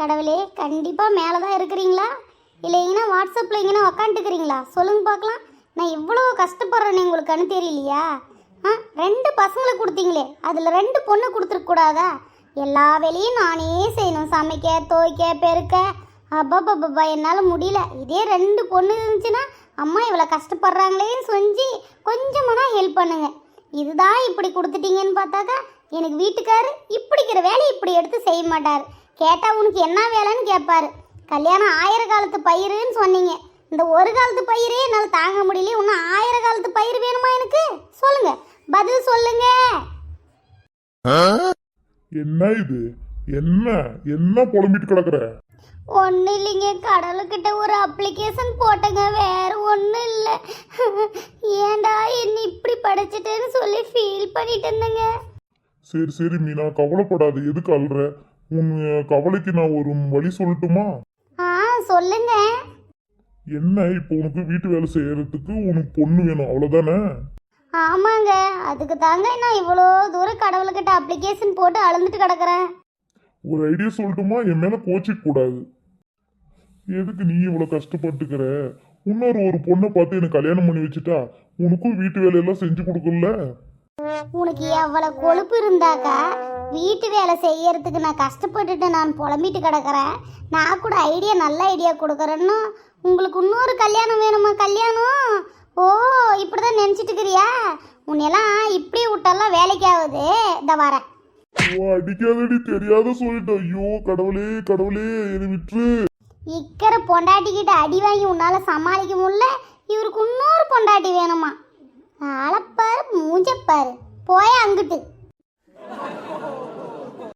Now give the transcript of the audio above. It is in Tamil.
கடவுளே கண்டிப்பாக மேலே தான் இருக்கிறீங்களா இல்லைங்கன்னா வாட்ஸ்அப்பில் எங்கன்னா உக்காந்துக்கிறீங்களா? சொல்லுங்க பார்க்கலாம். நான் எவ்வளோ கஷ்டப்படுறேன்னு உங்களுக்கு கண்ணு தெரியலையா? ஆ ரெண்டு பசங்களை கொடுத்தீங்களே அதில் ரெண்டு பொண்ணு கொடுத்துருக்கூடாதா எல்லா வேலையும் நானே செய்யணும். சமைக்க துவைக்க பெருக்க. அப்பப்பப்பா என்னால் முடியல. இதே ரெண்டு பொண்ணு இருந்துச்சுன்னா அம்மா இவ்வளோ கஷ்டப்படுறாங்களேன்னு செஞ்சு கொஞ்சமானா ஹெல்ப் பண்ணுங்க. இதுதான் இப்படி கொடுத்துட்டீங்கன்னு பார்த்தாக்கா எனக்கு வீட்டுக்காரு இப்படிக்கிற வேலையை இப்படி எடுத்து செய்ய மாட்டார். கேட்டால் உனக்கு என்ன வேலைன்னு கேட்பாரு கல்யாணம் ஆயிர காலத்து பயிருன்னு சொன்னீங்க. இந்த ஒரு காலத்து பயிரே என்னால் தாங்க முடியல இன்னும் ஆயிர காலத்து பயிர் வேணுமா எனக்கு? சொல்லுங்க. பதில் சொல்லுங்க. என்ன இது? என்ன? என்ன புலம்பிட்டு கிடக்குற? ஒன்றும் இல்லைங்க கடவுள்கிட்ட ஒரு அப்ளிகேஷன் போட்டேங்க வேற ஒன்றும் இல்லை. ஏன்டா என்ன இப்படி படிச்சிட்டேன்னு சொல்லி ஃபீல் பண்ணிட்டு இருந்தேங்க. சரி சரி மீனா கவலைப்படாத. எதுக்கு அல்ற உன் கவலைக்கு நான் ஒரு வழி சொல்லட்டுமா? ஆ சொல்லுங்க. என்ன இப்போ உனக்கு வீட்டு வேலை செய்யறதுக்கு உனக்கு பொண்ணு வேணும் அவ்வளோதானே ஆமாங்க. அதுக்கு தாங்க நான் இவ்வளோ தூரம் கடவுள்கிட்ட அப்ளிகேஷன் போட்டு அளந்துட்டு கிடக்குறேன். ஒரு ஐடியா சொல்லட்டுமா? என் மேல கோச்சிக்க கூடாது. எதுக்கு நீ இவ்வளவு கஷ்டப்பட்டுக்கிற? இன்னொரு ஒரு பொண்ணை பார்த்து எனக்கு கல்யாணம் பண்ணி வச்சுட்டா உனக்கும் வீட்டு வேலையெல்லாம் செஞ்சு கொடுக்கல உனக்கு எவ்வளவு கொழுப்பு இருந்தாக்கா வீட்டு வேலை செய்யறதுக்கு நான் கஷ்டப்பட்டுட்டு நான் புலம்பிட்டு கிடக்குறேன். நான் கூட ஐடியா நல்ல ஐடியா கொடுக்குறேன்னு உங்களுக்கு இன்னொரு கல்யாணம் வேணுமா? கல்யாணம்? ஓ இப்படிதான் நினச்சிட்டு இருக்கிறியா? உன்னையெல்லாம் இப்படி விட்டாலாம் வேலைக்கு ஆகுது இந்த வரேன். ஓ அடிக்காதடி தெரியாத சொல்லிட்டேன். ஐயோ கடவுளே கடவுளே என்னை விட்டுரு. இக்கற பொண்டாட்டிக்கிட்ட அடி வாங்கி உன்னால சமாளிக்க முடியல. இவருக்கு இன்னொரு பொண்டாட்டி வேணுமா? ஆளப்பாரு மூஞ்சப்பாரு போய அங்கிட்டு.